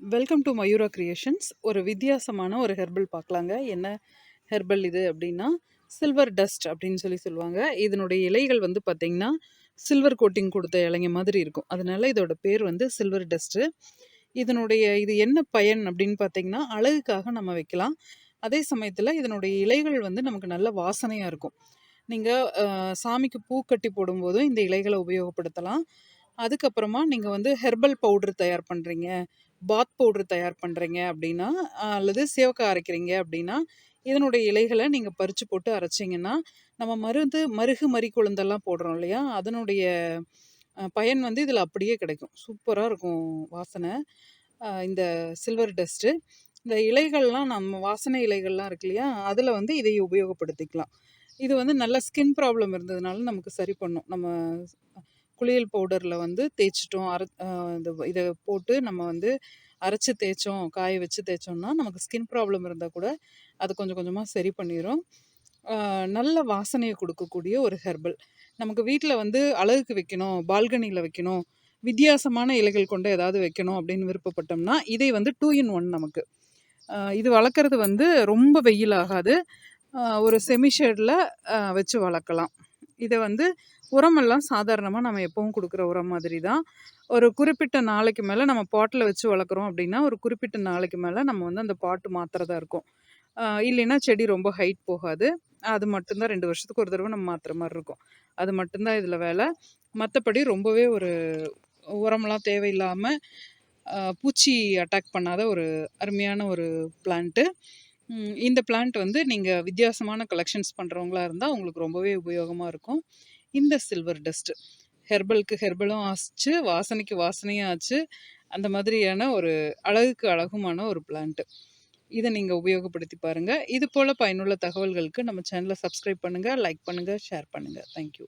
Welcome to Mayura creations ஒரு வித்தியாசமான ஒரு ஹெர்பல் பார்க்கலாங்க. என்ன ஹெர்பல் இது அப்படின்னா சில்வர் டஸ்ட் அப்படின்னு சொல்லி சொல்லுவாங்க. இதனுடைய இலைகள் வந்து பார்த்திங்கன்னா சில்வர் கோட்டிங் கொடுத்த இலைங்க மாதிரி இருக்கும். அதனால இதோட பேர் வந்து சில்வர் டஸ்ட்டு இதனுடைய இது என்ன பயன் அப்படின்னு பார்த்தீங்கன்னா அழகுக்காக நம்ம வைக்கலாம். அதே சமயத்தில் இதனுடைய இலைகள் வந்து நமக்கு நல்ல வாசனையாக இருக்கும். நீங்கள் சாமிக்கு பூ கட்டி போடும்போதும் இந்த இலைகளை உபயோகப்படுத்தலாம். அதுக்கப்புறமா நீங்கள் வந்து ஹெர்பல் பவுட்ரு தயார் பண்ணுறீங்க பாத் பவுட்ரு தயார் பண்ணுறீங்க அப்படின்னா அல்லது சேவக்காய் அரைக்கிறீங்க அப்படின்னா இதனுடைய இலைகளை நீங்கள் பறித்து போட்டு அரைச்சிங்கன்னா நம்ம மருந்து மருகு மறி குழந்தெல்லாம் போடுறோம் இல்லையா? அதனுடைய பயன் வந்து இதில் அப்படியே கிடைக்கும். சூப்பராக இருக்கும் வாசனை. இந்த சில்வர் டஸ்ட்டு இந்த இலைகள்லாம் நம்ம வாசனை இலைகள்லாம் இருக்கு இல்லையா? அதில் வந்து இதை உபயோகப்படுத்திக்கலாம். இது வந்து நல்ல ஸ்கின் ப்ராப்ளம் இருந்ததுனால நமக்கு சரி பண்ணும். நம்ம குளியல் பவுடரில் வந்து தேய்ச்சிட்டோம். அரை இந்த இதை போட்டு நம்ம வந்து அரைச்சி தேய்ச்சோம் காய வச்சு தேய்ச்சோம்னா நமக்கு ஸ்கின் ப்ராப்ளம் இருந்தால் கூட அது கொஞ்சம் கொஞ்சமாக சரி பண்ணிடும் நல்ல வாசனையை கொடுக்கக்கூடிய ஒரு ஹெர்பல். நமக்கு வீட்டில் வந்து அழகுக்கு வைக்கணும் பால்கனியில் வைக்கணும் வித்தியாசமான இலைகள் கொண்டு ஏதாவது வைக்கணும் அப்படின்னு விருப்பப்பட்டோம்னா இதை வந்து டூ இன் ஒன் நமக்கு. இது வளர்க்குறது வந்து ரொம்ப வெயில் ஆகாது. ஒரு செமிஷேடில் வச்சு வளர்க்கலாம். இதை வந்து உரமெல்லாம் சாதாரணமாக நம்ம எப்பவும் கொடுக்குற உரம் மாதிரி தான் ஒரு குறிப்பிட்ட நாளைக்கு மேலே நம்ம பாட்டில் வச்சு வளர்க்குறோம் அப்படின்னா ஒரு குறிப்பிட்ட நாளைக்கு மேலே நம்ம வந்து அந்த பாட்டு மாத்திரதா இருக்கும். இல்லைன்னா செடி ரொம்ப ஹைட் போகாது. அது மட்டும்தான் ரெண்டு வருஷத்துக்கு ஒரு தடவை நம்ம மாற்றுற மாதிரி இருக்கும். அது மட்டும்தான் இதில் வேலை. மற்றபடி ரொம்பவே ஒரு உரமெல்லாம் தேவையில்லாமல் பூச்சி அட்டாக் பண்ணாத ஒரு அருமையான ஒரு பிளான்ட்டு இந்த பிளான்ட் வந்து நீங்கள் வித்தியாசமான கலெக்ஷன்ஸ் பண்ணுறவங்களா இருந்தால் உங்களுக்கு ரொம்பவே உபயோகமாக இருக்கும். இந்த சில்வர் டஸ்ட்டு ஹெர்பலுக்கு ஹெர்பலும் ஆச்சு வாசனைக்கு வாசனையும் ஆச்சு. அந்த மாதிரியான ஒரு அழகுக்கு அழகுமான ஒரு பிளான்ட்டு இதை நீங்கள் உபயோகப்படுத்தி பாருங்கள் இது போல் பயனுள்ள தகவல்களுக்கு நம்ம சேனலை சப்ஸ்கிரைப் பண்ணுங்கள் லைக் பண்ணுங்கள் ஷேர் பண்ணுங்கள் தேங்க்யூ